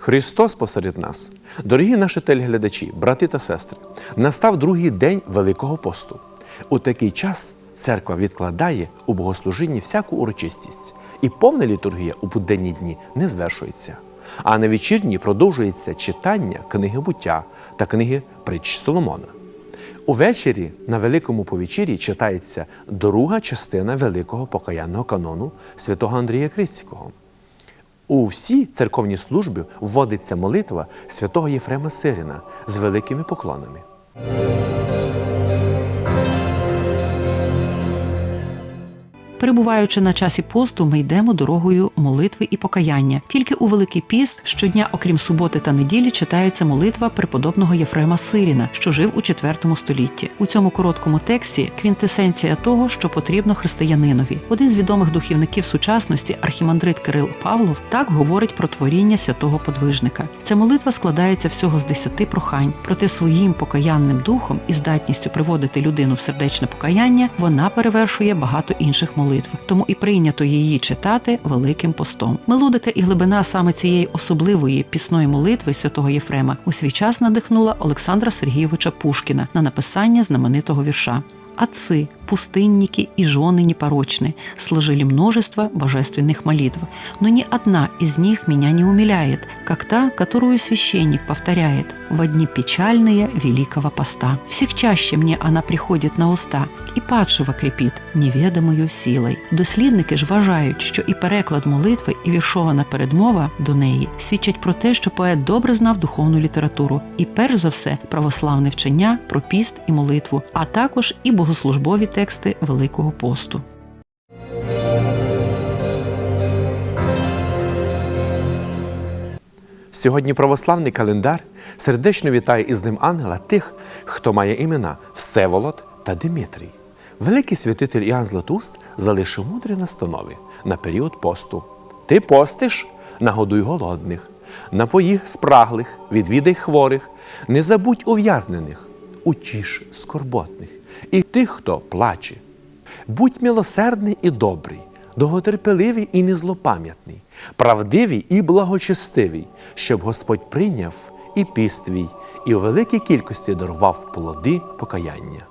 Христос посеред нас. Дорогі наші телеглядачі, брати та сестри, настав другий день Великого посту. У такий час церква відкладає у богослужінні всяку урочистість, і повна літургія у буденні дні не звершується. А на вечірні продовжується читання книги буття та книги притч Соломона. Увечері на Великому повечірі читається друга частина Великого покаянного канону святого Андрія Крицького. У всі церковні служби вводиться молитва святого Єфрема Сирина з великими поклонами. Перебуваючи на часі посту, ми йдемо дорогою молитви і покаяння. Тільки у Великий Піс щодня, окрім суботи та неділі, читається молитва преподобного Єфрема Сиріна, що жив у IV столітті. У цьому короткому тексті квінтесенція того, що потрібно християнинові. Один з відомих духівників сучасності, архімандрит Кирил Павлов, так говорить про творіння святого подвижника. Ця молитва складається всього з десяти прохань, проте своїм покаянним духом і здатністю приводити людину в сердечне покаяння вона перевершує багато інших молитв, тому і прийнято її читати великим постом. Мелодика і глибина саме цієї особливої пісної молитви святого Єфрема у свій час надихнула Олександра Сергійовича Пушкіна на написання знаменитого вірша Отцы, пустынники и жены непорочны, сложили множество божественных молитв, но ни одна из них меня не умиляет, как та, которую священник повторяет в одни печальные Великого Поста. Всех чаще мне она приходит на уста і падшего крепит неведомою силой. Дослідники ж вважають, що і переклад молитви, і віршована передмова до неї свідчать про те, що поет добре знав духовну літературу і, перш за все, православне вчення про піст і молитву, а також і богослужбові тексти Великого посту. Сьогодні православний календар сердечно вітає із ним ангела тих, хто має імена Всеволод та Димитрій. Великий святитель Іоанн Златуст залишив мудрі настанови на період посту. Ти постиш, нагодуй голодних, напої спраглих, відвідай хворих, не забудь ув'язнених, утіш скорботних і тих, хто плаче. Будь милосердний і добрий, довготерпеливий і незлопам'ятний, правдивий і благочестивий, щоб Господь прийняв і піст твій, і у великій кількості дарував плоди покаяння.